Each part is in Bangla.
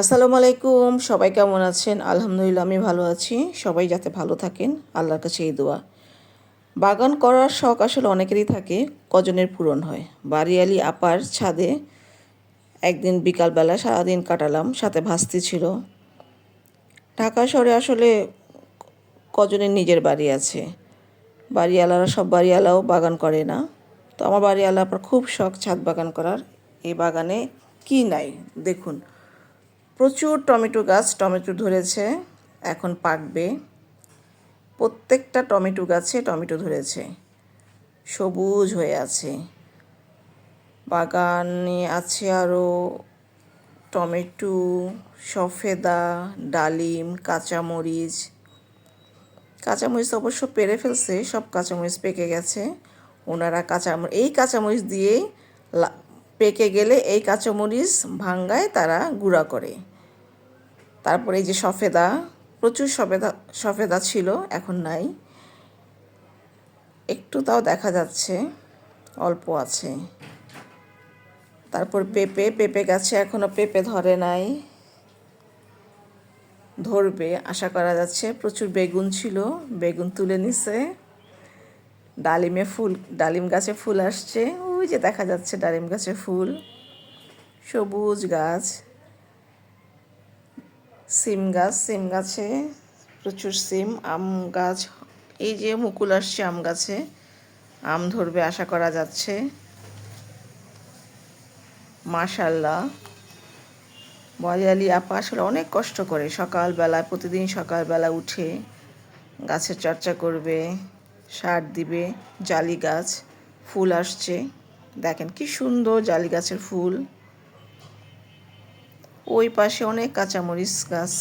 আসসালামু আলাইকুম সবাই কেমন আছেন? আলহামদুলিল্লাহ, আমি ভালো আছি। সবাই যাতে ভালো থাকেন, আল্লাহর কাছে এই দোয়া। বাগান করার শখ আসলে অনেকেরই থাকে, কজনের পূরণ হয়। বাড়িয়ালি আপার ছাদে একদিন বিকালবেলা সারাদিন কাটালাম, সাথে ভাস্তি ছিল। ঢাকা শহরে আসলে কজনের নিজের বাড়ি আছে। বাড়িওয়ালারা সব বাড়িওয়ালাও বাগান করে না। তো আমার বাড়িওয়ালা আপার খুব শখ ছাদ বাগান করার। এই বাগানে কি নাই? দেখুন। প্রচুর টমেটো গাছ টমেটো ধরেছে, এখন পাকবে। প্রত্যেকটা টমেটো গাছে টমেটো ধরেছে, সবুজ হয়ে আছে। বাগানে আছে আরও টমেটো, সফেদা, ডালিম, কাঁচামরিচ। কাঁচামরিচ অবশ্য পেরে ফেলছে, সব কাঁচামরিচ পেকে গেছে। ওনারা কাঁচামরিচ এই কাঁচামরিচ দিয়েই পেকে গেলে এই কাঁচামরিচ ভাঙ্গায় তারা গুঁড়া করে। তারপরে এই যে সফেদা, প্রচুর সফেদা সফেদা ছিল, এখন নাই। একটু তাও দেখা যাচ্ছে, অল্প আছে। তারপর পেঁপে পেঁপে গাছে এখনও পেঁপে ধরে নাই। ধরবে, আশা করা যাচ্ছে, প্রচুর বেগুন ছিল, বেগুন তুলে নিছে। ডালিমে ফুল, ডালিম গাছে ফুল আসছে ওই যে দেখা যাচ্ছে ডালিম গাছে ফুল, সবুজ গাছ, সিম গাছ, সিম গাছে প্রচুর সিম, আম গাছ, এই যে মুকুল আসছে আম গাছে, আম ধরবে আশা করা যাচ্ছে। মাশাল্লাহ। বয়ালি আপা আসলে অনেক কষ্ট করে সকালবেলা প্রতিদিন সকালবেলা উঠে গাছের চর্চা করবে, সার দিবে, জালি গাছ, ফুল আসছে। দেখেন কি সুন্দর জালি গাছের ফুল। ওই পাশে অনেক কাঁচামরিচ গাছ।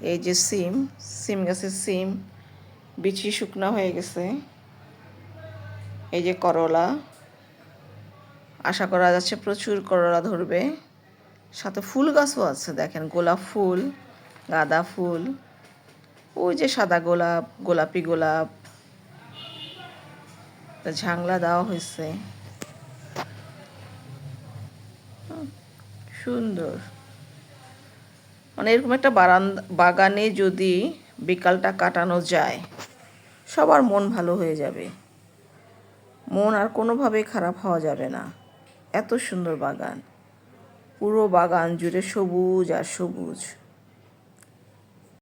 এই যে সিম সিম গাছের সিম, বিচি শুকনা হয়ে গেছে। এই যে করলা। আশা করা যাচ্ছে প্রচুর করলা ধরবে। সাথে ফুল গাছও আছে, দেখেন গোলাপ ফুল, গাঁদা ফুল। ওই যে সাদা গোলাপ, গোলাপি গোলাপ। ঝাংলা দেওয়া হয়েছে। সুন্দর। মানে এরকম একটা বারান্দা, বাগানে যদি বিকালটা কাটানো যায়, সবার মন ভালো হয়ে যাবে। মন আর কোনোভাবেই খারাপ হওয়া যাবে না। এত সুন্দর বাগান। পুরো বাগান জুড়ে সবুজ আর সবুজ।